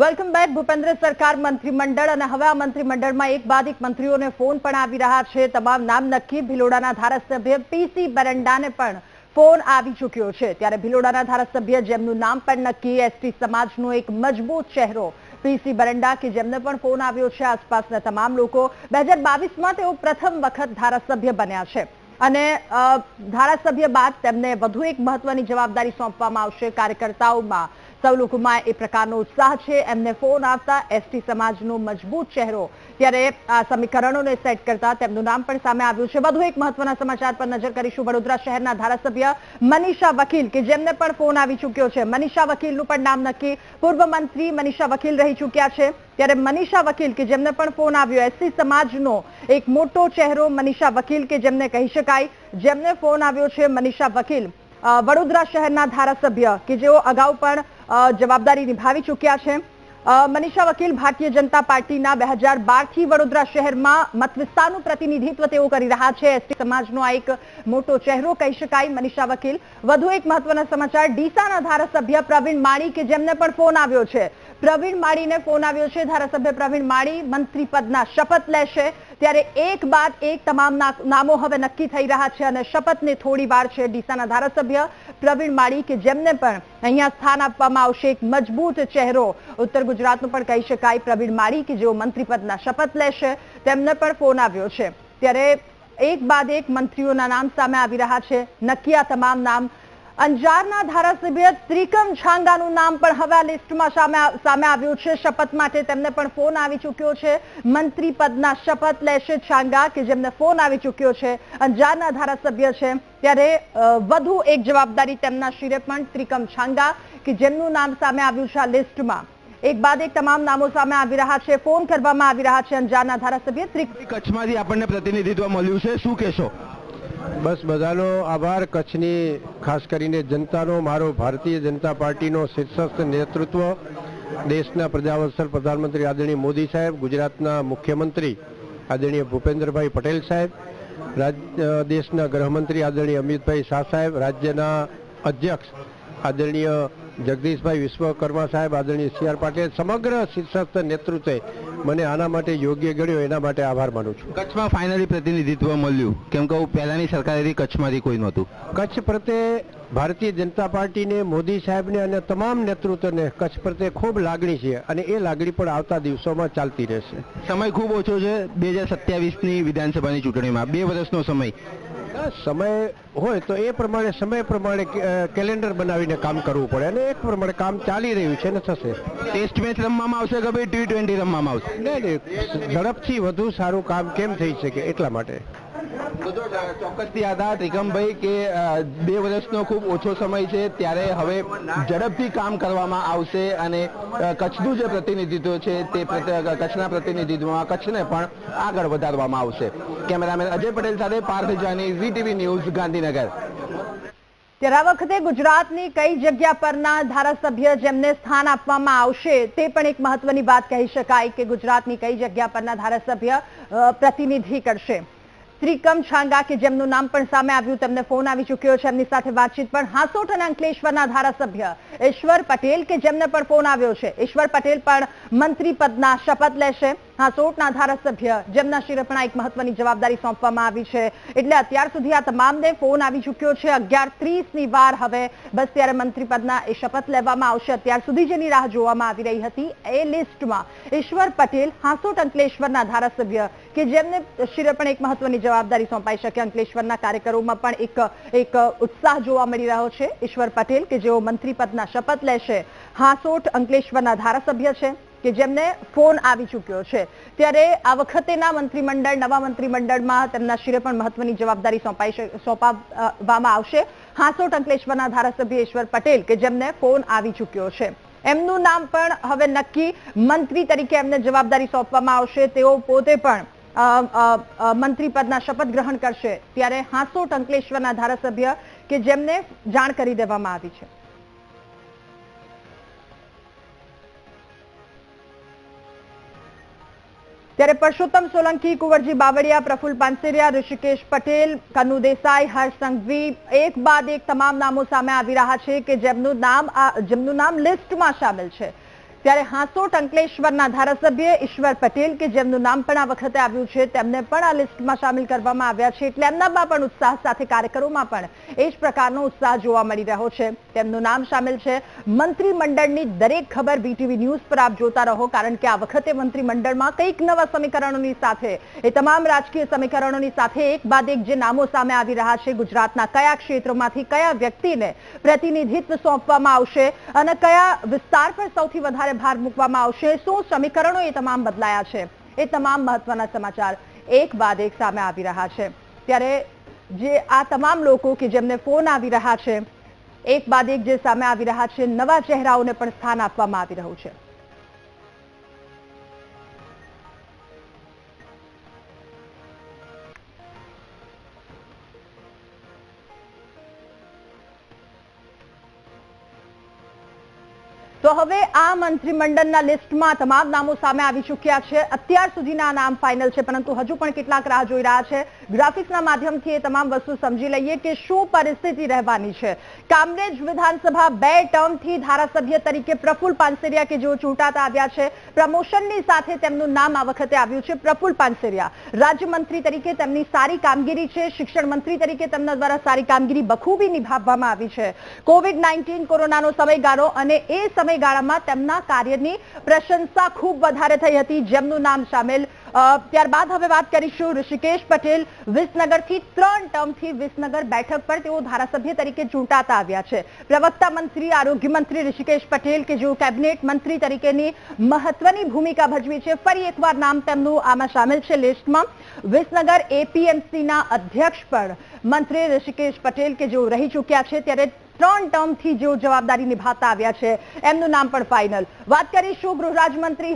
Welcome back Bhupendra સરકાર મંત્રીમંડળ અને હવે આ મંત્રીમંડળમાં એક બાદ એક મંત્રીઓને ફોન પણ આવી રહ્યા છે. તમામ નામ નક્કી ભિલોડાના ધારાસભ્ય પીસી બરંડાને પણ ફોન આવી ચૂક્યો છે. ત્યારે ભિલોડાના ધારાસભ્ય જેમનું નામ પણ નક્કી, એસટી સમાજનો એક મજબૂત ચહેરો પીસી બરંડા કે જેમને પણ ફોન આવ્યો છે આસપાસના તમામ લોકો. બે હજાર તેઓ પ્રથમ વખત ધારાસભ્ય બન્યા છે. અને ધારાસભ્ય બાદ તેમને વધુ એક મહત્વની જવાબદારી સોંપવામાં આવશે કાર્યકર્તાઓમાં. સૌ લોકોમાં એ પ્રકારનો ઉત્સાહ છે. એમને ફોન આવતા એસટી સમાજનો મજબૂત ચહેરો ત્યારે આ સમીકરણોને સેટ કરતા તેમનું નામ પણ સામે આવ્યું છે. વધુ એક મહત્વના સમાચાર પર નજર કરીશું. વડોદરા શહેરના ધારાસભ્ય મનીષા વકીલ કે જેમને પણ ફોન આવી ચૂક્યો છે. મનીષા વકીલનું પણ નામ નક્કી પૂર્વ મંત્રી મનીષા વકીલ રહી ચૂક્યા છે. ત્યારે મનીષા વકીલ કે જેમને પણ ફોન આવ્યો એસસી સમાજનો એક મોટો ચહેરો મનીષા વકીલ કે જેમને કહી શકાય, જેમને ફોન આવ્યો છે મનીષા વકીલ. વડોદરા શહેરના ધારાસભ્ય કે જેઓ અગાઉ પણ જવાબદારી નિભાવી ચૂક્યા છે. મનીષા વકીલ ભારતીય જનતા પાર્ટીના બે હજાર બારથી વડોદરા શહેરમાં મત વિસ્તારનું પ્રતિનિધિત્વ તેઓ કરી રહ્યા છે. એસટી સમાજનો આ એક મોટો ચહેરો કહી શકાય મનીષા વકીલ. વધુ એક મહત્વના સમાચાર, ડીસાના ધારાસભ્ય પ્રવીણ માળી કે જેમને પણ ફોન આવ્યો છે. પ્રવીણ માળીને ફોન આવ્યો છે. ધારાસભ્ય પ્રવીણ માળી મંત્રી પદના શપથ લેશે. ત્યારે એક બાદ એક તમામ નામો હવે નક્કી થઈ રહ્યા છે અને શપથને થોડી વાર છે ડીસાના ધારાસભ્ય પ્રવીણ માળી કે જેમને પણ અહીંયા સ્થાન આપવામાં આવશે. એક મજબૂત ચહેરો ઉત્તર ગુજરાતનો પણ કહી શકાય. પ્રવીણ માળી કે જેઓ મંત્રી પદના શપથ લેશે, તેમને પણ ફોન આવ્યો છે. ત્યારે એક બાદ એક મંત્રીઓના નામ સામે આવી રહ્યા છે. નક્કી આ તમામ નામ અંજારના ધારાસભ્ય ત્રિકમ છાંગાનું નામ પણ હવે આ લિસ્ટમાં સામે આવ્યું છે. શપથ માટે તેમને પણ ફોન આવી ચૂક્યો છે. મંત્રી પદના શપથ લેશે છાંગા કે જેમને ફોન આવી ચૂક્યો છે. અંજારના ધારાસભ્ય છે. ત્યારે વધુ એક જવાબદારી તેમના શિરે પણ ત્રિકમ છાંગા કે જેમનું નામ સામે આવ્યું છે આ લિસ્ટમાં. એક બાદ એક તમામ નામો સામે આવી રહ્યા છે. ફોન કરવામાં આવી રહ્યા છે અંજારના ધારાસભ્ય કચ્છમાંથી આપણને પ્રતિનિધિત્વ મળ્યું છે. શું કહેશો? બસ બધાનો આભાર. કચ્છની ખાસ કરીને જનતાનો, મારો ભારતીય જનતા પાર્ટીનો શીર્ષસ્થ નેતૃત્વ, દેશના પ્રજાવત્સલ પ્રધાનમંત્રી આદરણીય મોદી સાહેબ, ગુજરાતના મુખ્યમંત્રી આદરણીય ભૂપેન્દ્રભાઈ પટેલ સાહેબ રાજ્ય દેશના ગૃહમંત્રી આદરણીય અમિતભાઈ શાહ સાહેબ, રાજ્યના અધ્યક્ષ આદરણીય જગદીશભાઈ વિશ્વકર્મા સાહેબ, આદરણીય સી આર પાટીલ, સમગ્ર શીર્ષસ્થ નેતૃત્વે મને આના માટે યોગ્ય ગણ્યો એના માટે આભાર માનું છું. કચ્છમાં ફાઇનલી પ્રતિનિધિત્વ મળ્યું. કેમ કે પહેલાની સરકારેથી કચ્છમાંથી કોઈ નહોતું. કચ્છ પ્રત્યે ભારતીય જનતા પાર્ટીને મોદી સાહેબને અને તમામ નેતૃત્વને કચ્છ પ્રત્યે ખૂબ લાગણી છે અને એ લાગણી પણ આવતા દિવસોમાં ચાલતી રહેશે. સમય ખૂબ ઓછો છે. બે હજાર સત્યાવીસની વિધાનસભાની ચૂંટણીમાં બે વર્ષનો સમય. સમય હોય તો એ પ્રમાણે સમય પ્રમાણે કેલેન્ડર બનાવીને કામ કરવું પડે અને એક પ્રમાણે કામ ચાલી રહ્યું છે ને થશે. ટેસ્ટ મેચ રમવામાં આવશે કે ભાઈ ટી ટ્વેન્ટી રમવામાં આવશે? નહીં નહીં. ઝડપથી વધુ સારું કામ કેમ થઈ શકે એટલા માટે. ચોક્કસથી આ હતા ત્રિકમભાઈ કે બે વર્ષનો ખૂબ ઓછો સમય છે, ત્યારે હવે ઝડપથી કામ કરવામાં આવશે અને કચ્છનું જે પ્રતિનિધિત્વ છે તે કચ્છના પ્રતિનિધિત્વમાં કચ્છને પણ આગળ વધારવામાં આવશે. કેમેરામેન અજય પટેલ સાથે પાર્થ જાની ઝી ન્યૂઝ, ગાંધીનગર. ત્યારે આ વખતે ગુજરાતની કઈ જગ્યા પરના ધારાસભ્ય જેમને સ્થાન આપવામાં આવશે તે પણ એક મહત્વની વાત કહી શકાય કે ગુજરાતની કઈ જગ્યા પરના ધારાસભ્ય પ્રતિનિધિ કરશે. ત્રિકમ છાંગા, કે જેમનું નામ પણ સામે આવ્યું, તેમને ફોન આવી ચૂક્યો છે. એમની સાથે વાતચીત પણ હાંસોટ અને અંકલેશ્વરના ધારાસભ્ય ઈશ્વર પટેલ, કે જેમને પણ ફોન આવ્યો છે. ઈશ્વર પટેલ પણ મંત્રી પદના શપથ લેશે. હાંસોટના ધારાસભ્ય જેમના શિરે એક મહત્વની જવાબદારી સોંપવામાં આવી છે. એટલે અત્યાર સુધી આ તમામને ફોન આવી ચૂક્યો છે. અગિયાર ત્રીસની વાર હવે બસ ત્યારે મંત્રી પદના એ શપથ લેવામાં આવશે. અત્યાર સુધી જેની રાહ જોવામાં આવી રહી હતી એ લિસ્ટમાં ઈશ્વર પટેલ, હાંસોટ અંકલેશ્વરના ધારાસભ્ય કે જેમને શિરે પણ એક મહત્વની જવાબદારી સોંપાઈ શકે અંકલેશ્વરના કાર્યક્રમોમાં પણ એક એક ઉત્સાહ જોવા મળી રહ્યો છે. ઈશ્વર પટેલ કે જેઓ મંત્રી પદના શપથ લેશે, હાંસોટ અંકલેશ્વરના ધારાસભ્ય છે. કે જેમને ફોન આવી ચૂક્યો છે. ત્યારે આ વખતેના મંત્રીમંડળ, નવા મંત્રીમંડળમાં તેમના શિરે પણ મહત્વની જવાબદારી સોંપાઈ સોંપાવવામાં આવશે. હાંસોટ અંકલેશ્વરના ધારાસભ્ય ઈશ્વર પટેલ કે જેમને ફોન આવી ચૂક્યો છે. એમનું નામ પણ હવે નક્કી મંત્રી તરીકે એમને જવાબદારી સોંપવામાં આવશે. તેઓ પોતે પણ મંત્રી પદના શપથ ગ્રહણ કરશે. ત્યારે હાંસોટ અંકલેશ્વરના ધારાસભ્ય કે જેમને જાણ કરી દેવામાં આવી છે. ત્યારે પરસોત્તમ સોલંકી, કુંવરજી બાવળિયા પ્રફુલ પાનસેરિયા, ઋષિકેશ પટેલ, કનુ દેસાઈ, હર્ષ સંઘવી એક બાદ એક તમામ નામો સામે આવી રહ્યા છે કે જેમનું નામ જેમનું નામ લિસ્ટમાં સામેલ છે. ત્યારે હાંસોટ અંકલેશ્વરના ધારાસભ્ય ઈશ્વર પટેલ કે જેમનું નામ પણ આ વખતે આવ્યું છે, તેમને પણ આ લિસ્ટમાં સામેલ કરવામાં આવ્યા છે. એટલે એમનામાં પણ ઉત્સાહ સાથે કાર્યકરોમાં પણ એ જ પ્રકારનો ઉત્સાહ જોવા મળી રહ્યો છે. તેમનું નામ સામેલ છે. મંત્રીમંડળની દરેક ખબર બીટીવી ન્યૂઝ પર આપ જોતા રહો, કારણ કે આ વખતે મંત્રીમંડળમાં કંઈક નવા સમીકરણોની સાથે, એ તમામ રાજકીય સમીકરણોની સાથે એક બાદ એક જે નામો સામે આવી રહ્યા છે, ગુજરાતના કયા ક્ષેત્રોમાંથી કયા વ્યક્તિને પ્રતિનિધિત્વ સોંપવામાં આવશે અને કયા વિસ્તાર પર સૌથી વધારે ભાર મૂકવામાં આવશે, શું સમીકરણો એ તમામ બદલાયા છે? એ તમામ મહત્વના સમાચાર એક બાદ એક સામે આવી રહ્યા છે. ત્યારે જે આ તમામ લોકો કે જેમને ફોન આવી રહ્યા છે, એક બાદ એક જે સામે આવી રહ્યા છે, નવા ચહેરાઓને પણ સ્થાન આપવામાં આવી રહ્યું છે. તો હવે આ મંત્રીમંડળના લિસ્ટમાં તમામ નામો સામે આવી ચૂક્યા છે. અત્યાર સુધીના નામ ફાઇનલ છે, પરંતુ હજુ પણ કેટલાક રાહ જોઈ રહ્યા છે. ગ્રાફિક્સના માધ્યમથી એ તમામ વસ્તુ સમજી લઈએ કે શું પરિસ્થિતિ રહેવાની છે. કામરેજ વિધાનસભા બે ટર્મથી ધારાસભ્ય તરીકે પ્રફુલ પાનસેરિયા કે જેઓ ચૂંટાતા આવ્યા છે, પ્રમોશનની સાથે તેમનું નામ આ વખતે આવ્યું છે પ્રફુલ પાનસેરિયા. રાજ્યમંત્રી તરીકે તેમની સારી કામગીરી છે, શિક્ષણ મંત્રી તરીકે તેમના દ્વારા સારી કામગીરી બખૂબી નિભાવવામાં આવી છે. કોવિડ નાઇન્ટીન કોરોનાનો સમયગાળો અને એ સમયગાળામાં તેમના કાર્યની પ્રશંસા ખૂબ વધારે થઈ હતી, જેમનું નામ સામેલ. ત્યારબાદ હવે વાત કરીશું ઋષિકેશ પટેલ. વિસનગરથી ત્રણ ટર્મથી વિસનગર બેઠક પર તેઓ ધારાસભ્ય તરીકે ચૂંટાતા આવ્યા છે. પ્રવક્તા મંત્રી, આરોગ્ય મંત્રી ઋષિકેશ પટેલ કે જેઓ કેબિનેટ મંત્રી તરીકેની મહત્વની ભૂમિકા ભજવી છે, ફરી એકવાર નામ તેમનું આમાં સામેલ છે લિસ્ટમાં. વિસનગર એપીએમસીના અધ્યક્ષ પણ મંત્રી ઋષિકેશ પટેલ કે જેઓ રહી ચૂક્યા છે, ત્યારે ત્રણ ટર્મથી જેઓ જવાબદારી નિભાતા આવ્યા છે, એમનું નામ પણ ફાઇનલ વાત કરીશું ગૃહ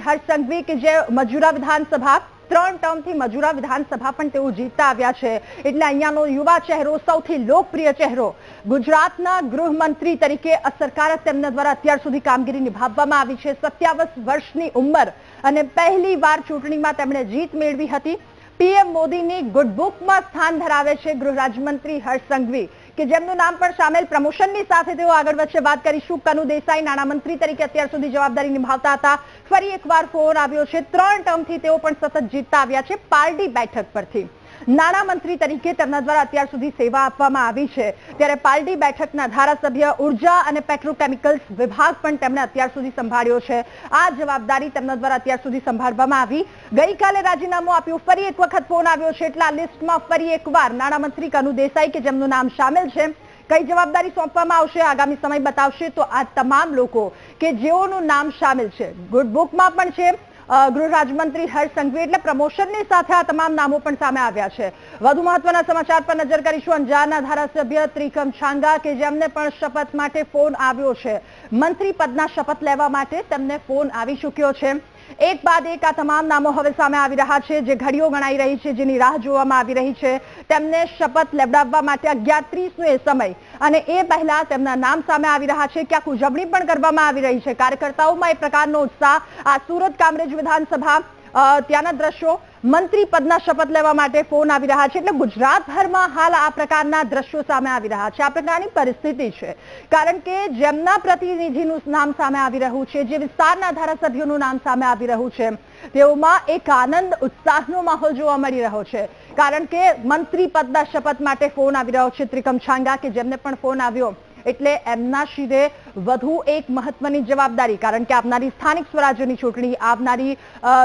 હર્ષ સંઘવી કે જે મજૂરા વિધાનસભા, ત્રણ ટર્મથી મજૂરા વિધાનસભા પણ તેઓ જીતતા આવ્યા છે. એટલે અહીંયાનો યુવા ચહેરો, સૌથી લોકપ્રિય ચહેરો, ગુજરાતના ગૃહમંત્રી તરીકે અસરકારક તેમના દ્વારા અત્યાર સુધી કામગીરી નિભાવવામાં આવી છે. સત્યાવીસ વર્ષની ઉંમર અને પહેલી વાર ચૂંટણીમાં તેમણે જીત મેળવી હતી. પીએમ મોદીની ગુડબુકમાં સ્થાન ધરાવે છે ગૃહ રાજ્યમંત્રી હર્ષ સંઘવી. કે જેમનું નામ પણ સામેલ પ્રમોશનની સાથે તેઓ આગળ વચ્ચે વાત કરીશું કનુ દેસાઈ, નાણામંત્રી તરીકે અત્યાર સુધી જવાબદારી નિભાવતા હતા. ફરી એકવાર ફોન આવ્યો છે. ત્રણ ટર્મથી તેઓ પણ સતત જીતતા આવ્યા છે. પારડી બેઠક પરથી. નાણામંત્રી તરીકે તેમના દ્વારા અત્યાર સુધી સેવા આપવામાં આવી છે. ત્યારે પાલડી બેઠકના ધારાસભ્ય ઊર્જા અને પેટ્રોકેમિકલ્સ વિભાગ પણ તેમણે અત્યાર સુધી સંભાળ્યો છે. આ જવાબદારી તેમના દ્વારા અત્યાર સુધી સંભાળવામાં આવી. ગઈકાલે રાજીનામું આપ્યું. ફરી એક વખત ફોન આવ્યો છે. એટલે લિસ્ટમાં ફરી એકવાર નાણામંત્રી કનુ દેસાઈ, કે જેમનું નામ સામેલ છે, કઈ જવાબદારી સોંપવામાં આવશે આગામી સમય બતાવશે. તો આ તમામ લોકો કે જેઓનું નામ સામેલ છે. ગુડ બુકમાં પણ છે. ગૃહ રાજ્યમંત્રી હર્ષ સંઘવી એટલે પ્રમોશનની સાથે આ તમામ નામો પણ સામે આવ્યા છે. વધુ મહત્વના સમાચાર પર નજર કરીશું. અંજારના ધારાસભ્ય ત્રિકમ છાંગા કે જેમને પણ શપથ માટે ફોન આવ્યો છે. મંત્રી પદના શપથ લેવા માટે તેમને ફોન આવી ચૂક્યો છે. એક બાદ એક આ તમામ નામો હવે સામે આવી રહ્યા છે, જે ઘડીઓ ગણાઈ રહી છે, જેની રાહ જોવામાં આવી રહી છે. તેમને શપથ લેવડાવવા માટે અગિયાર ત્રીસનો એ સમય અને એ પહેલા તેમના નામ સામે આવી રહ્યા છે. ક્યાંક ઉજવણી પણ કરવામાં આવી રહી છે. કાર્યકર્તાઓમાં એ પ્રકારનો ઉત્સાહ આ સુરત કામરેજ વિધાનસભા ત્યાંના દ્રશ્યો મંત્રી પદના શપથ લેવા માટે ફોન આવી રહ્યા છે. એટલે ગુજરાતભરમાં હાલ આ પ્રકારના દ્રશ્યો સામે આવી રહ્યા છે. આ પ્રકારની પરિસ્થિતિ છે. કારણ કે જેમના પ્રતિનિધિનું નામ સામે આવી રહ્યું છે, જે વિસ્તારના ધારાસભ્યોનું નામ સામે આવી રહ્યું છે, તેઓમાં એક આનંદ ઉત્સાહનો માહોલ જોવા મળી રહ્યો છે. કારણ કે મંત્રી પદના શપથ માટે ફોન આવી રહ્યો છે. ત્રિકમ છાંગા, કે જેમને પણ ફોન આવ્યો એટલે એમના શિરે વધુ એક મહત્વની જવાબદારી, કારણ કે આવનારી સ્થાનિક સ્વરાજ્યની ચૂંટણી, આવનારી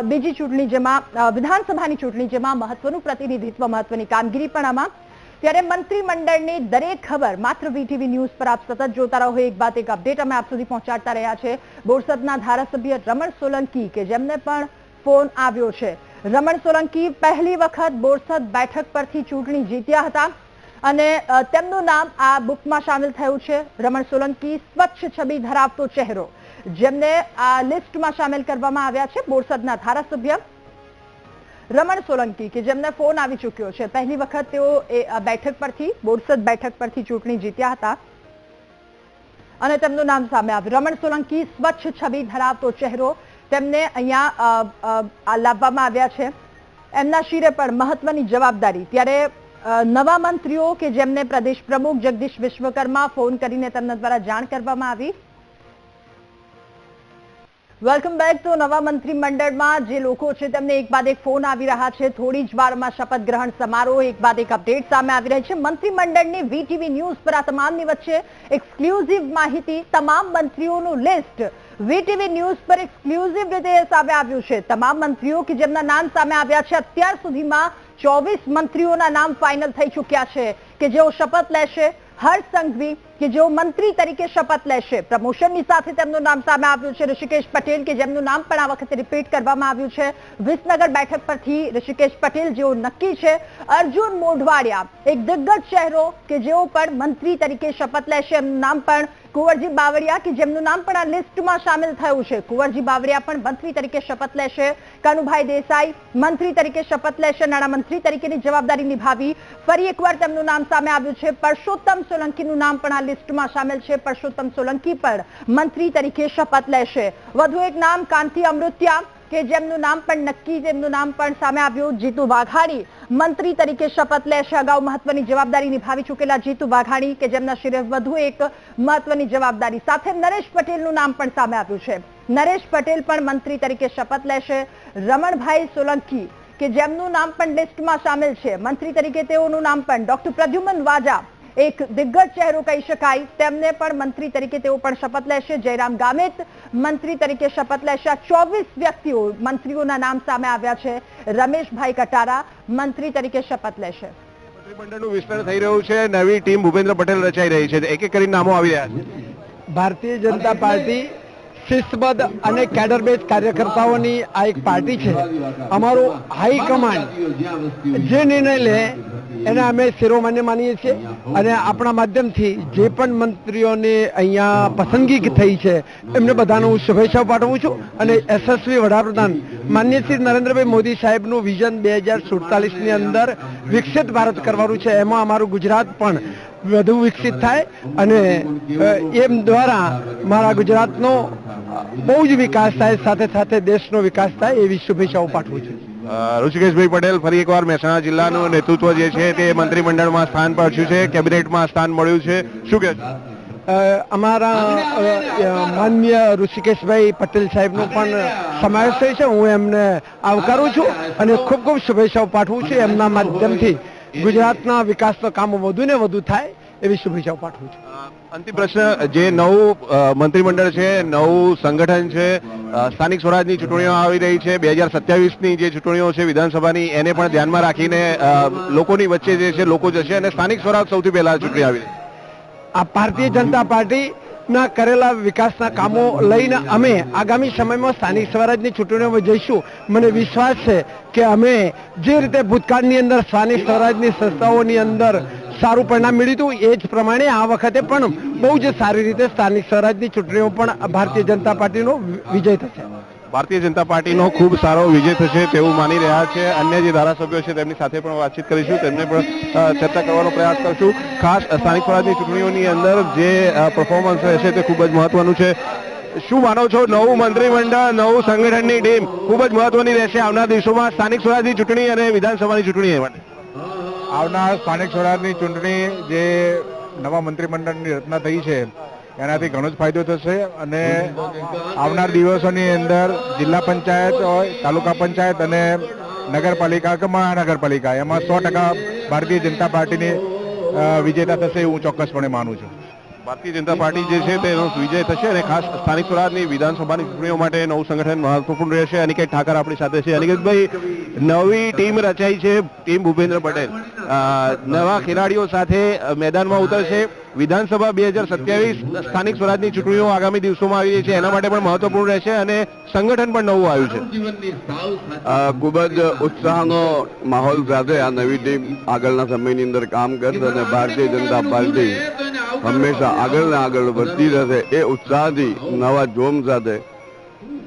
બીજી ચૂંટણી જેમાં વિધાનસભાની ચૂંટણી જેમાં મહત્વનું પ્રતિનિધિત્વ, મહત્વની કામગીરી પણ આમાં. ત્યારે મંત્રીમંડળની દરેક ખબર માત્ર વીટીવી ન્યૂઝ પર આપ સતત જોતા રહો, એક બાદ એક અપડેટ અમે આપ સુધી પહોંચાડતા રહ્યા છે. બોરસદના ધારાસભ્ય રમણ સોલંકી કે જેમને પણ ફોન આવ્યો છે. રમણ સોલંકી પહેલી વખત બોરસદ બેઠક પરથી ચૂંટણી જીત્યા હતા. અને તેમનું નામ આ બુકમાં સામેલ થયું છે. રમણ સોલંકી સ્વચ્છ છબી ધરાવતો ચહેરો, જેમને આ લિસ્ટમાં સામેલ કરવામાં આવ્યા છે બોરસદના ધારાસભ્ય રમણ સોલંકી, કે જેમને ફોન આવી ચૂક્યો છે. પહેલી વખત તેઓ એ બેઠક પરથી, બોરસદ બેઠક પરથી ચૂંટણી જીત્યા હતા. અને તેમનું નામ સામે આવ્યું. રમણ સોલંકી સ્વચ્છ છબી ધરાવતો ચહેરો તેમને અહીંયા લાવવામાં આવ્યા છે. એમના શિરે પણ મહત્વની જવાબદારી. ત્યારે નવા મંત્રીઓ કે જેમને પ્રદેશ પ્રમુખ જગદીશ વિશ્વકર્મા ફોન કરીને તેમના દ્વારા જાણ કરવામાં આવી. વેલકમ બેક તો નવા મંત્રીમંડળમાં જે લોકો છે તેમને એક બાદ એક ફોન આવી રહ્યા છે. થોડી જ વારમાં શપથ ગ્રહણ સમારોહ, એક બાદ એક અપડેટ સામે આવી રહી છે. મંત્રીમંડળની વીટીવી ન્યૂઝ પર આ તમામની વચ્ચે એક્સક્લુઝિવ માહિતી તમામ મંત્રીઓનું લિસ્ટ વીટીવી ન્યૂઝ પર એક્સક્લુઝિવ રીતે સામે આવ્યું છે. તમામ મંત્રીઓ કે જેમના નામ સામે આવ્યા છે, અત્યાર સુધીમાં ચોવીસ મંત્રીઓના નામ ફાઇનલ થઈ ચૂક્યા છે કે જેઓ શપથ લેશે, હર્ષ સંઘવી કે જેઓ મંત્રી તરીકે શપથ લેશે. પ્રમોશનની સાથે તેમનું નામ સામે આવ્યું છે. ઋષિકેશ પટેલ કે જેમનું નામ પણ આ વખતે રિપીટ કરવામાં આવ્યું છે. વિસનગર બેઠક પરથી ઋષિકેશ પટેલ જેઓ નક્કી છે. અર્જુન મોઢવાડિયા, એક દિગ્ગજ ચહેરો કે જેઓ પણ મંત્રી તરીકે શપથ લેશે, એમનું નામ પણ કુંવરજી બાવળિયા, કે જેમનું નામ પણ આ લિસ્ટમાં સામેલ થયું છે. કુંવરજી બાવળિયા પણ મંત્રી તરીકે શપથ લેશે. કનુભાઈ દેસાઈ મંત્રી તરીકે શપથ લેશે. નાણામંત્રી તરીકેની જવાબદારી નિભાવી. ફરી એકવાર તેમનું નામ સામે આવ્યું છે. પરસોત્તમ સોલંકીનું નામ પણ આ લિસ્ટમાં સામેલ છે. પરસોત્તમ સોલંકી પણ મંત્રી તરીકે શપથ લેશે. વધુ એક નામ, કાંતિ અમૃત્યા. કે જેમનું નામ પણ નક્કી, જેમનું નામ પણ સામે આવ્યું, જીતુ વાઘાણી. મંત્રી તરીકે શપથ લેશે. અગાઉ મહત્વની જવાબદારી નિભાવી ચૂકેલા જીતુ વાઘાણી કે જેમના શિરે વધુ એક મહત્વની જવાબદારી. સાથે નરેશ પટેલનું નામ પણ સામે આવ્યું છે. નરેશ પટેલ પણ મંત્રી તરીકે શપથ લેશે. રમણભાઈ સોલંકી કે જેમનું નામ પણ લિસ્ટમાં સામેલ છે. મંત્રી તરીકે તેઓનું નામ પણ. ડોક્ટર પ્રદ્યુમન વાજા એક દિગ્ગજ ચહેરો કહી શકાય. તેમને પણ મંત્રી તરીકે તેઓ પણ શપથ લેશે. જયરામ ગામિત મંત્રી તરીકે શપથ લેશે. આ ચોવીસ વ્યક્તિઓ મંત્રીઓના નામ સામે આવ્યા છે. રમેશભાઈ કટારા મંત્રી તરીકે શપથ લેશે. મંત્રીમંડળનું વિસ્તરણ થઈ રહ્યું છે. નવી ટીમ ભૂપેન્દ્ર પટેલ રચાઈ રહી છે. એક એક કરીને નામો આવી રહ્યા છે. ભારતીય જનતા પાર્ટી શિસ્તબદ્ધ અને કેડર બેઝ કાર્યકર્તાઓની આ એક પાર્ટી છે. અમારું હાઈકમાન્ડ જે નિર્ણય લે એને અમે શિરોમાન્ય માનીએ છીએ અને આપણા માધ્યમથી જે પણ મંત્રીઓની અહીંયા પસંદગી થઈ છે, એમને બધાને હું શુભેચ્છાઓ પાઠવું છું અને યશસ્વી વડાપ્રધાન માન્ય શ્રી નરેન્દ્રભાઈ મોદી સાહેબનું વિઝન બે હજાર સુડતાલીસની અંદર વિકસિત ભારત કરવાનું છે. એમાં અમારું ગુજરાત પણ વધુ વિકસિત થાય અને એમ દ્વારા મારા ગુજરાતનો બહુ જ વિકાસ થાય સાથે સાથે દેશનો વિકાસ થાય એવી શુભેચ્છાઓ પાઠવું છું. ઋષિકેશભાઈ પટેલ ફરી એકવાર મહેસાણા જિલ્લાનું નેતૃત્વ જે છે તે મંત્રીમંડળમાં સ્થાન પામ્યું છે કેબિનેટમાં સ્થાન મળ્યું છે. શું કહે અમારા માન્ય ઋષિકેશભાઈ પટેલ સાહેબનો પણ સમાવેશ થયો છે. હું એમને આવકારું છું અને ખૂબ ખૂબ શુભેચ્છાઓ પાઠવું છું એમના માધ્યમથી. ગુજરાતના વિકાસના કામો વધુ ને વધુ થાય એવી શુભેચ્છાઓ પાઠવું છું. અંતિમ પ્રશ્ન જે નવું મંત્રીમંડળ છે નવું સંગઠન છે સ્થાનિક સ્વરાજની ચૂંટણીઓ આવી રહી છે બે હજાર સત્યાવીસની જે ચૂંટણીઓ છે વિધાનસભાની એને પણ ધ્યાનમાં રાખીને લોકોની વચ્ચે જે છે લોકો જશે અને સ્થાનિક સ્વરાજ સૌથી પહેલા ચૂંટણી આવી રહી આ ભારતીય જનતા પાર્ટીના કરેલા વિકાસના કામો લઈને અમે આગામી સમયમાં સ્થાનિક સ્વરાજની ચૂંટણીઓમાં જઈશું. મને વિશ્વાસ છે કે અમે જે રીતે ભૂતકાળની અંદર સ્થાનિક સ્વરાજની સંસ્થાઓની અંદર સારું પરિણામ મળ્યું હતું, એ જ પ્રમાણે આ વખતે પણ બહુ જ સારી રીતે સ્થાનિક સ્વરાજની ચૂંટણીઓ પણ ભારતીય જનતા પાર્ટીનો વિજય થશે. ભારતીય જનતા પાર્ટીનો ખૂબ સારો વિજય થશે તેવું માની રહ્યા છે. અન્ય જે ધારાસભ્યો છે તેમની સાથે પણ વાતચીત કરીશું. તેમને પણ ચર્ચા કરવાનો પ્રયાસ કરશું. ખાસ સ્થાનિક સ્વરાજની ચૂંટણીઓની અંદર જે પરફોર્મન્સ રહેશે તે ખૂબ જ મહત્વનું છે. શું માનો છો? નવું મંત્રીમંડળ, નવું સંગઠનની ટીમ ખૂબ જ મહત્વની રહેશે આવનાર દિવસોમાં સ્થાનિક સ્વરાજની ચૂંટણી અને વિધાનસભાની ચૂંટણી આવનાર સ્થાનિક સ્વરાજની ચૂંટણી જે નવા મંત્રીમંડળની રચના થઈ છે એનાથી ઘણો જ ફાયદો થશે અને આવનાર દિવસોની અંદર જિલ્લા પંચાયત હોય, તાલુકા પંચાયત અને નગરપાલિકા કે મહાનગરપાલિકા, એમાં સો ટકા ભારતીય જનતા પાર્ટીની વિજેતા થશે હું ચોક્કસપણે માનું છું. ભારતીય જનતા પાર્ટી જે છે તેનો વિજય થશે અને ખાસ સ્થાનિક સ્વરાજની વિધાનસભાની ચૂંટણીઓ માટે નવું સંગઠન મહત્વપૂર્ણ રહેશે. અનિકેત ઠાકર આપણી સાથે છે. અનિકેતભાઈ, નવી ટીમ રચાઈ છે, ટીમ ભૂપેન્દ્ર પટેલ. નવા ખેલાડીઓ સાથે મેદાનમાં ઉતરશે. વિધાનસભા બે હજાર સત્યાવીસ સ્થાનિક સ્વરાજની ચૂંટણીઓ આગામી દિવસોમાં આવી રહી છે. એના માટે પણ મહત્વપૂર્ણ રહેશે અને સંગઠન પણ નવું આવ્યું છે. ખૂબ જ ઉત્સાહનો માહોલ સાથે આ નવી ટીમ આગળના સમયની અંદર કામ કરશે અને ભારતીય જનતા પાર્ટી હંમેશા આગળ ને આગળ વધતી રહેશે. એ ઉત્સાહથી નવા જોમ સાથે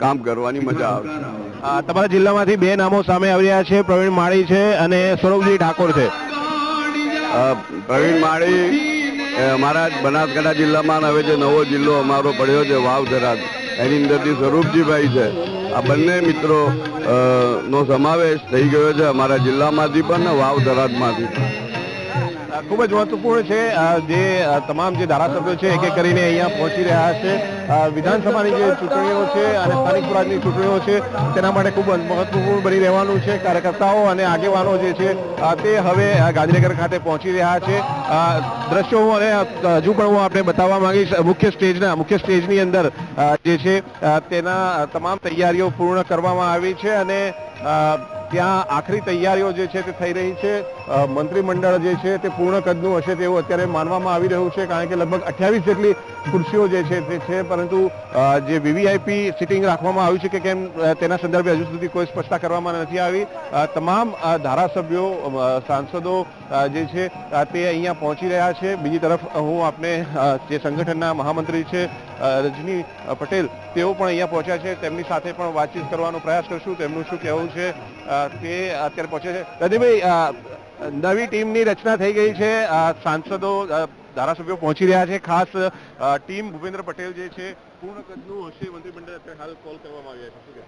કામ કરવાની મજા આવશે તમારા જિલ્લામાંથી બે નામો સામે આવી રહ્યા છે. પ્રવીણ માળી છે અને સ્વરૂપજી ઠાકોર છે. પ્રવીણ માળી અમારા બનાસકાંઠા જિલ્લામાં હવે જે નવો જિલ્લો અમારો પડ્યો છે વાવ થરાદ એની અંદરથી સ્વરૂપજીભાઈ છે. આ બંને મિત્રો નો સમાવેશ થઈ ગયો છે અમારા જિલ્લામાંથી પણ વાવ પણ. ખૂબ જ મહત્વપૂર્ણ છે જે તમામ જે ધારાસભ્યો છે એક એક કરીને અહીંયા પહોંચી રહ્યા છે. વિધાનસભાની જે ચૂંટણીઓ છે અને સ્થાનિક સ્વરાજની ચૂંટણીઓ છે, તેના માટે ખૂબ મહત્વપૂર્ણ બની રહેવાનું છે કાર્યકર્તાઓ અને આગેવાનો જે છે તે હવે ગાંધીનગર ખાતે પહોંચી રહ્યા છે. દ્રશ્યો હું અને હજુ પણ હું આપણે બતાવવા માંગીશ. મુખ્ય સ્ટેજના, મુખ્ય સ્ટેજની અંદર જે છે તેના તમામ તૈયારીઓ પૂર્ણ કરવામાં આવી છે અને ત્યાં આખરી તૈયારીઓ જે છે તે થઈ રહી છે. મંત્રીમંડળ જે છે તે પૂર્ણ કદનું હશે તેવું અત્યારે માનવામાં આવી રહ્યું છે, કારણ કે લગભગ અઠ્યાવીસ જેટલી ખુરશીઓ જે છે તે છે, પરંતુ જે વીવીઆઈપી સિટિંગ રાખવામાં આવ્યું છે કે કેમ તેના સંદર્ભે હજુ સુધી કોઈ સ્પષ્ટતા કરવામાં નથી આવી. તમામ ધારાસભ્યો સાંસદો જે છે તે અહીંયા પહોંચી રહ્યા છે. બીજી તરફ હું આપને જે સંગઠનના મહામંત્રી છે રજની પટેલ, તેઓ પણ અહીંયા પહોંચ્યા છે. તેમની સાથે પણ વાતચીત કરવાનો પ્રયાસ કરશું. તેમનું શું કહેવું છે તે અત્યારે પહોંચ્યા છે. રજનીભાઈ નવી ટીમની રચના થઈ ગઈ છે. સાંસદો ધારાસભ્યો પહોંચી રહ્યા છે. ખાસ ટીમ ભૂપેન્દ્ર પટેલ જે છે પૂર્ણ કદનું હશે મંત્રીમંડળ અત્યારે હાલ કોલ કરવામાં આવ્યા છે.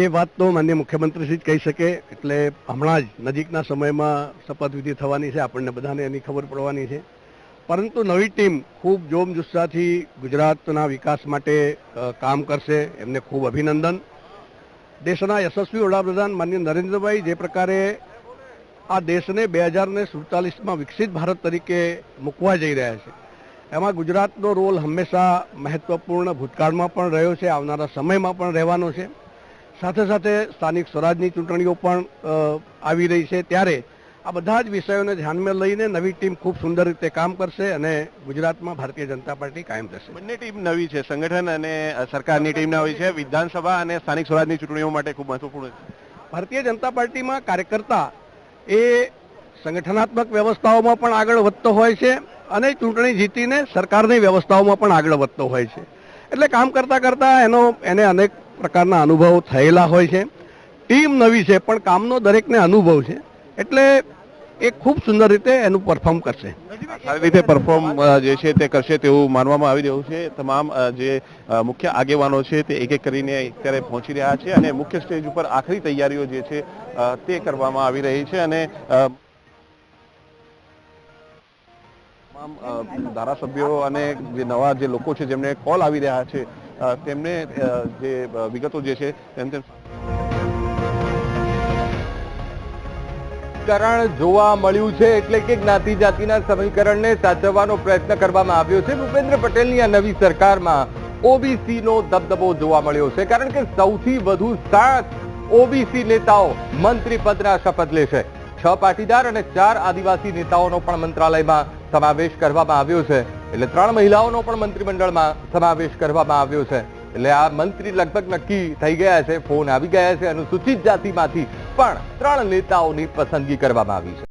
એ વાત તો માન્ય મુખ્યમંત્રીશ્રી જ કહી શકે, એટલે હમણાં જ નજીકના સમયમાં શપથવિધિ થવાની છે. આપણને બધાને એની ખબર પડવાની છે. પરંતુ નવી ટીમ ખૂબ જોમ જુસ્સાથી ગુજરાતના વિકાસ માટે કામ કરશે. એમને ખૂબ અભિનંદન. દેશના યશસ્વી વડાપ્રધાન માન્ય નરેન્દ્રભાઈ જે પ્રકારે આ દેશને બે હજાર ને સુડતાલીસમાં વિકસિત ભારત તરીકે મૂકવા જઈ રહ્યા છે. એમાં ગુજરાતનો રોલ હંમેશા મહત્વપૂર્ણ ભૂતકાળમાં પણ રહ્યો છે આવનારા સમયમાં પણ રહેવાનો છે. સાથે સાથે સ્થાનિક સ્વરાજની ચૂંટણીઓ પણ આવી રહી છે. ત્યારે આ બધા જ વિષયોને ધ્યાનમાં લઈને નવી ટીમ ખૂબ સુંદર રીતે કામ કરશે અને ગુજરાતમાં ભારતીય જનતા પાર્ટી કાયમ થશે બંને ટીમ નવી છે સંગઠન અને સરકારની ટીમ નવી છે. વિધાનસભા અને સ્થાનિક સ્વરાજની ચૂંટણીઓ માટે ખૂબ મહત્વપૂર્ણ છે. ભારતીય જનતા પાર્ટીમાં કાર્યકર્તા એ સંગઠનાત્મક વ્યવસ્થાઓમાં પણ આગળ વધતો હોય છે અને ચૂંટણી જીતીને સરકારની વ્યવસ્થાઓમાં પણ આગળ વધતો હોય છે. એટલે કામ કરતાં કરતાં એનો, એને અનેક પ્રકારના અનુભવો થયેલા હોય છે. ટીમ નવી છે, પણ કામનો દરેકને અનુભવ છે. એટલે એ ખૂબ સુંદર રીતે એનું પરફોર્મ કરશે. સારી રીતે પરફોર્મ જે છે તે કરશે તેવું માનવામાં આવી રહ્યું છે. તમામ જે મુખ્ય આગેવાનો છે તે એક એક કરીને અત્યારે પહોંચી રહ્યા છે અને મુખ્ય સ્ટેજ ઉપર આખરી તૈયારીઓ જે છે તે કરવામાં આવી રહી છે અને તમામ ધારાસભ્યો અને જે નવા જે લોકો છે જેમને કોલ આવી રહ્યા છે તેમને જે વિગતો જે છે તેમ તેમ સમીકરણ જોવા મળ્યું છે એટલે કે જ્ઞાતિ જાતિના સમીકરણને સાચવવાનો પ્રયત્ન કરવામાં આવ્યો છે. ભૂપેન્દ્ર પટેલની આ નવી સરકારમાં ઓબીસીનો દબદબો જોવા મળ્યો છે, કારણ કે સૌથી વધુ સાત ઓબીસી નેતાઓ મંત્રી પદના શપથ લેશે. છ પાટીદાર અને ચાર આદિવાસી નેતાઓનો પણ મંત્રાલયમાં સમાવેશ કરવામાં આવ્યો છે. એટલે ત્રણ મહિલાઓનો પણ મંત્રીમંડળમાં સમાવેશ કરવામાં આવ્યો છે. એટલે આ મંત્રી લગભગ નક્કી થઈ ગયા છે, ફોન આવી ગયા છે અનુસૂચિત જાતિમાંથી, પણ ત્રણ નેતાઓની પસંદગી કરવામાં આવી છે.